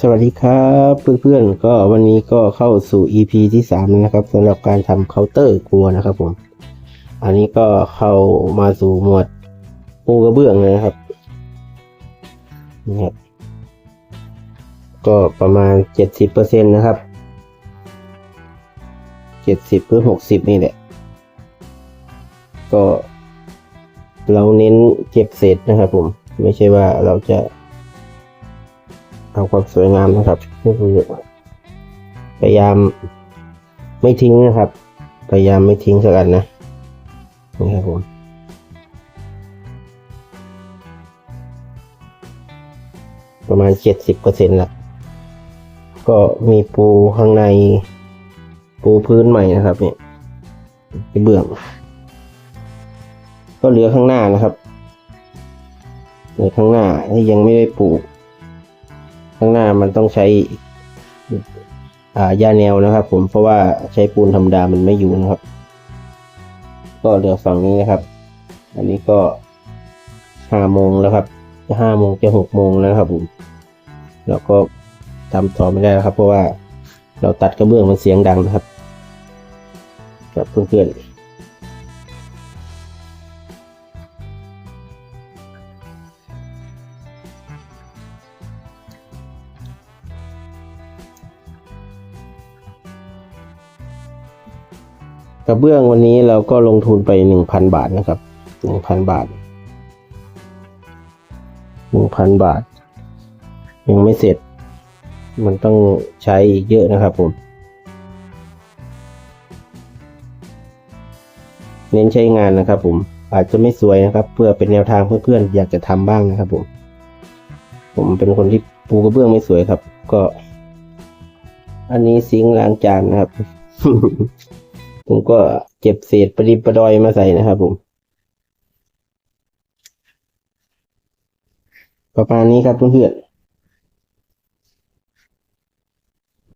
สวัสดีครับเพื่อนๆ ก็วันนี้ก็เข้าสู่ EP ที่สามนะครับสำหรับการทำเคาน์เตอร์ครัวนะครับผม อันนี้ก็เข้ามาสู่หมวดปูกระเบื้องนะครับนี่ครับ ก็ประมาณเจ็ดสิบเปอร์เซ็นต์นะครับเจ็ดสิบหรือหกสิบนี่แหละ ก็เราเน้นเก็บเศษนะครับผม ไม่ใช่ว่าเราจะ เอาความสวยงามนะครับก็คือพยายามไม่ทิ้งนะครับ พยายามไม่ทิ้งสักอันนะนี่ครับผมประมาณเจ็ดสิบเปอร์เซ็นต์ละก็มีปูข้างใน ปูพื้นใหม่นะครับเนี่ยกระเบื้อง ก็เหลือข้างหน้านะครับเหลือข้างหน้าที่ยังไม่ได้ปลูก ข้างหน้ามันต้องใช้อ่ายาแนวนะครับ ผมเพราะว่าใช้ปูนธรรมดามันไม่อยู่นะครับ ก็เหลือฝั่งนี้นะครับ อันนี้ก็ห้าโมงแล้วครับจะห้าโมงจะหกโมงแล้วครับ ผมแล้วก็ทำต่อไม่ได้แล้วครับ เพราะว่าเราตัดกระเบื้องมันเสียงดังนะครับ กับเพื่อนๆ กระเบื้องวันนี้เราก็ลงทุนไปหนึ่งพันบาทนะครับหนึ่งพันบาทหนึ่งพันบาท ยังไม่เสร็จ มันต้องใช้อีกเยอะนะครับผม เน้นใช้งานนะครับผม อาจจะไม่สวยนะครับ เพื่อเป็นแนวทางเพื่อนๆอยากจะทำบ้างนะครับผม ผมเป็นคนที่ปูกระเบื้องไม่สวยครับ ก็ อันนี้ซิงล้างจานนะครับ ผมก็เก็บเศษปริบประดอยมาใส่นะครับผม ประมาณนี้ครับเพื่อนๆ